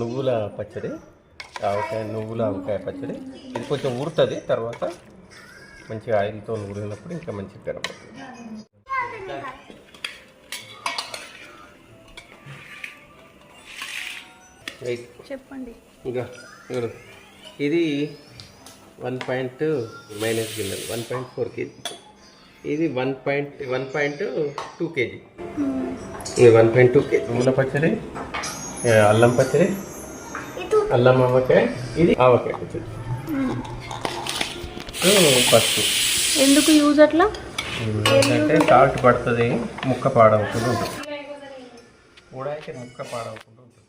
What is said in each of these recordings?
నువ్వుల పచ్చడి ఆవకాయ నువ్వుల ఆవకాయ పచ్చడి. ఇది కొంచెం ఊరుతుంది తర్వాత మంచిగా ఆయిల్తో ఊరినప్పుడు ఇంకా మంచిగా కనపడుతుంది చెప్పండి. ఇంకా. ఇది వన్ పాయింట్ మైనస్ గిన్నెలు వన్ పాయింట్ ఫోర్ కేజీ. ఇది one point one point two KG. ఇది వన్ పాయింట్ టూ కేజీ. నువ్వుల పచ్చడి అల్లం పచ్చడి? అల్లం ఆవకాయ? ఇది ఆవకాయ పచ్చడి. పసుపు. ఎందుకు యూజ్ అట్లా? ఏంటంటే సాల్ట్ పడుతుంది ముక్క పాడవకుండా ఉంటుంది ముక్క పాడవకుండా ఉంటుంది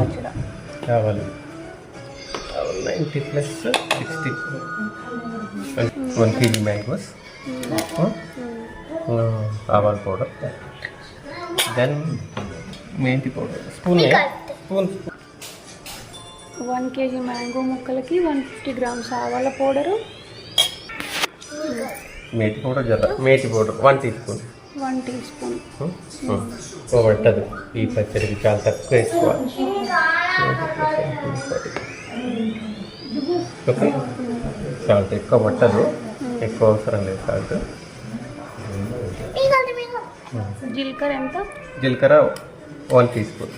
పచ్చడ కావాలి. Ninety plus sixty. One KG mangoes. ఆవాల పౌడర్. దెన్ మెంతి powder. Spoon spoon. One KG mango ముక్కలకి వన్ ఫిఫ్టీ గ్రామ్స్ ఆవాల పౌడరు. మేతి పౌడర్ జర. Methi powder. One teaspoon. One teaspoon. పట్టదు. ఈ పచ్చడికి చాలా తక్కువ వేసుకోవాలి. ఓకే. సాల్ట్ ఎక్కువ పట్టదు. ఎక్కువ అవసరం లేదు సాల్ట్. జీలకర్ర ఎంత? జీలకర్ర వన్ టీ స్పూన్.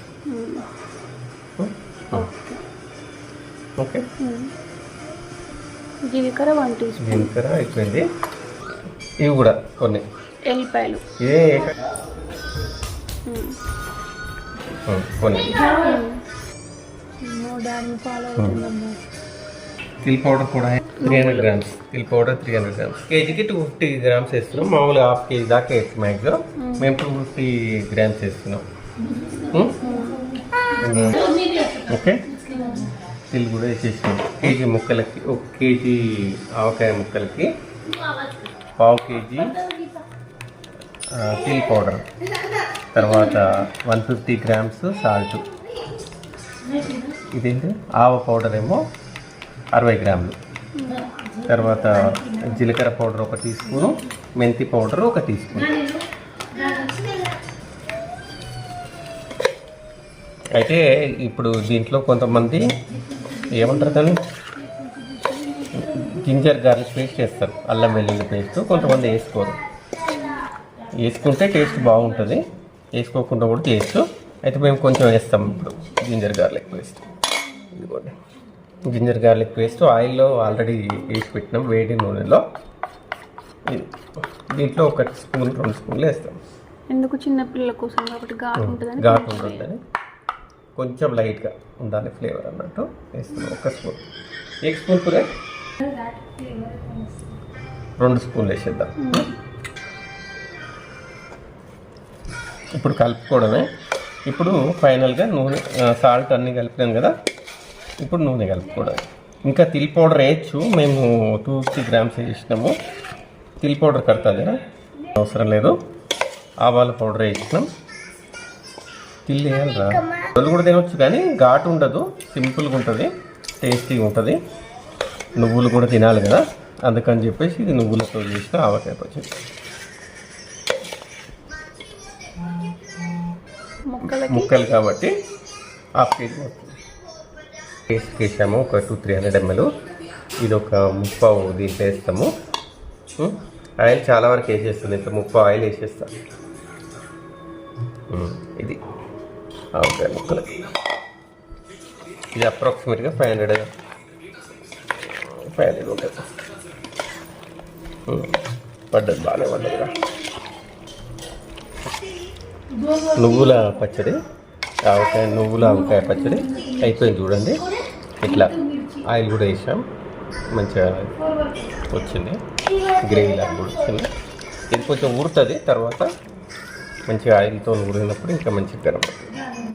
ఓకే. జీలకర్ర వన్ టీ స్పూన్. జీలకర్ర అయిపోయింది. ఇవి కూడా కొన్ని. ఎల్లిపాయలు. ఉమ్, కొన్ని. తిల్ పౌడర్ కూడా త్రీ హండ్రెడ్ గ్రామ్స్ తిల్ పౌడర్ త్రీ హండ్రెడ్ గ్రామ్స్ కేజీకి టూ ఫిఫ్టీ గ్రామ్స్ వేస్తున్నాం. మామూలుగా హాఫ్ కేజీ దాకా వేస్తాం మ్యాక్సిమం మేము. టూ ఫిఫ్టీ గ్రామ్స్ వేస్తున్నాం? ఓకే. తిల్ కూడా వేసేసినాం కేజీ ముక్కలకి ఒక కేజీ ఆవకాయ ముక్కలకి పావు కేజీ తిల్ పౌడర్ తర్వాత వన్ ఫిఫ్టీ గ్రామ్స్ సాల్ట్ ఇదేంటి? ఆవ పౌడర్ ఏమో అరవై గ్రాములు. తర్వాత జీలకర్ర పౌడర్ ఒక టీ స్పూను మెంతి పౌడర్ ఒక టీ స్పూన్. అయితే ఇప్పుడు దీంట్లో కొంతమంది ఏమంటారు దాన్ని? జింజర్ గార్లిక్ పేస్ట్ వేస్తారు అల్లం వెల్లుల్లి పేస్ట్ కొంతమంది వేసుకోరు. వేసుకుంటే టేస్ట్ బాగుంటుంది వేసుకోకుండా కూడా చేయొచ్చు. అయితే మేము కొంచెం వేస్తాం ఇప్పుడు జింజర్ గార్లిక్ పేస్ట్. ఇదిగోండి. జింజర్ గార్లిక్ పేస్ట్ ఆయిల్లో ఆల్రెడీ వేసి పెట్టినాం వేడి నూనెలో. ఇది దీంట్లో ఒక స్పూన్ రెండు స్పూన్లు వేస్తాం. ఎందుకు చిన్న పిల్లల కోసం? కాబట్టి ఘాటు ఉంటుందని ఘాటు ఉంటుందని కొంచెం లైట్గా ఉండాలి ఫ్లేవర్ అన్నట్టు వేస్తున్నాం ఒక స్పూన్. ఏ స్పూన్ కూడా రెండు స్పూన్లు వేసేద్దాం. ఇప్పుడు కలుపుకోవడమే. ఇప్పుడు ఫైనల్గా నూనె సాల్ట్ అన్నీ కలిపినాం కదా. ఇప్పుడు నూనె కలుపుకోవడానికి ఇంకా తిల్ పౌడర్ వేయచ్చు. మేము టూ ఫిఫ్టీ గ్రామ్స్ వేసినాము. తిల్ పౌడర్ కడతాది కదా. అవసరం లేదు. ఆవాల పౌడర్ వేసినాం. తిల్లు వేయాలరా. రోజు కూడా తినవచ్చు కానీ ఘాటు ఉండదు. సింపుల్గా ఉంటుంది. టేస్టీగా ఉంటుంది. నువ్వులు కూడా తినాలి కదా. అందుకని చెప్పేసి ఇది నువ్వులతో చేసిన ఆవకాయ పచ్చడి. ముక్కలు కాబట్టి హాఫ్ కేజీ వస్తుంది టేస్ట్ వేసాము ఒక టూ త్రీ హండ్రెడ్ ఎంఎల్. ఇది ఒక ముప్పావు దీంట్లో వేస్తాము ఆయిల్ చాలా వరకు వేసేస్తుంది ఇంత ముప్పావు ఆయిల్ వేసేస్తాం. ఇది. ఓకే ముక్కలు. ఇది అప్రాక్సిమేట్గా ఫైవ్ హండ్రెడ్ ఫైవ్ హండ్రెడ్ ఉంటుంది. పడ్డది బాగానే పడ్డదిరా. నువ్వుల పచ్చడి ఆవకాయ నువ్వుల ఆవకాయ పచ్చడి అయిపోయింది చూడండి. ఇట్లా ఆయిల్ కూడా వేసాం. మంచిగా వచ్చింది. గ్రేవీ లాగా కూడా వచ్చింది. ఇది కొంచెం ఊరుతుంది తర్వాత మంచిగా ఆయిల్తో ఊరినప్పుడు ఇంకా మంచిగా గరం